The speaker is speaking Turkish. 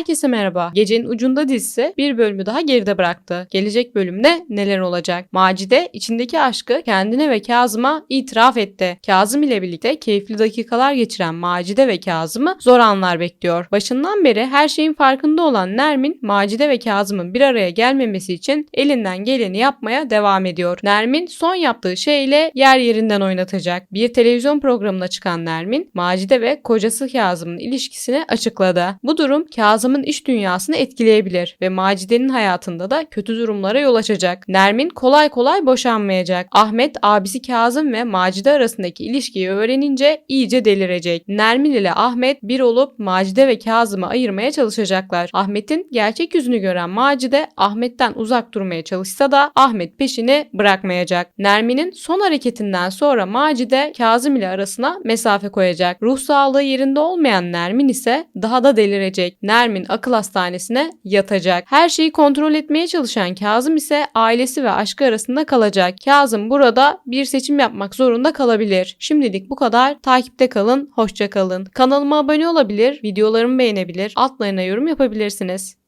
Herkese merhaba. Gecenin ucunda dizisi bir bölümü daha geride bıraktı. Gelecek bölümde neler olacak? Macide içindeki aşkı kendine ve Kazım'a itiraf etti. Kazım ile birlikte keyifli dakikalar geçiren Macide ve Kazım'ı zor anlar bekliyor. Başından beri her şeyin farkında olan Nermin, Macide ve Kazım'ın bir araya gelmemesi için elinden geleni yapmaya devam ediyor. Nermin son yaptığı şeyle yer yerinden oynatacak. Bir televizyon programına çıkan Nermin, Macide ve kocası Kazım'ın ilişkisini açıkladı. Bu durum Kazım'ın iş dünyasını etkileyebilir ve Macide'nin hayatında da kötü durumlara yol açacak. Nermin kolay kolay boşanmayacak. Ahmet abisi Kazım ve Macide arasındaki ilişkiyi öğrenince iyice delirecek. Nermin ile Ahmet bir olup Macide ve Kazım'ı ayırmaya çalışacaklar. Ahmet'in gerçek yüzünü gören Macide Ahmet'ten uzak durmaya çalışsa da Ahmet peşini bırakmayacak. Nermin'in son hareketinden sonra Macide Kazım ile arasına mesafe koyacak. Ruh sağlığı yerinde olmayan Nermin ise daha da delirecek. Nermin akıl hastanesine yatacak. Her şeyi kontrol etmeye çalışan Kazım ise ailesi ve aşkı arasında kalacak. Kazım burada bir seçim yapmak zorunda kalabilir. Şimdilik bu kadar. Takipte kalın, hoşça kalın. Kanalıma abone olabilir, videolarımı beğenebilir, altlarına yorum yapabilirsiniz.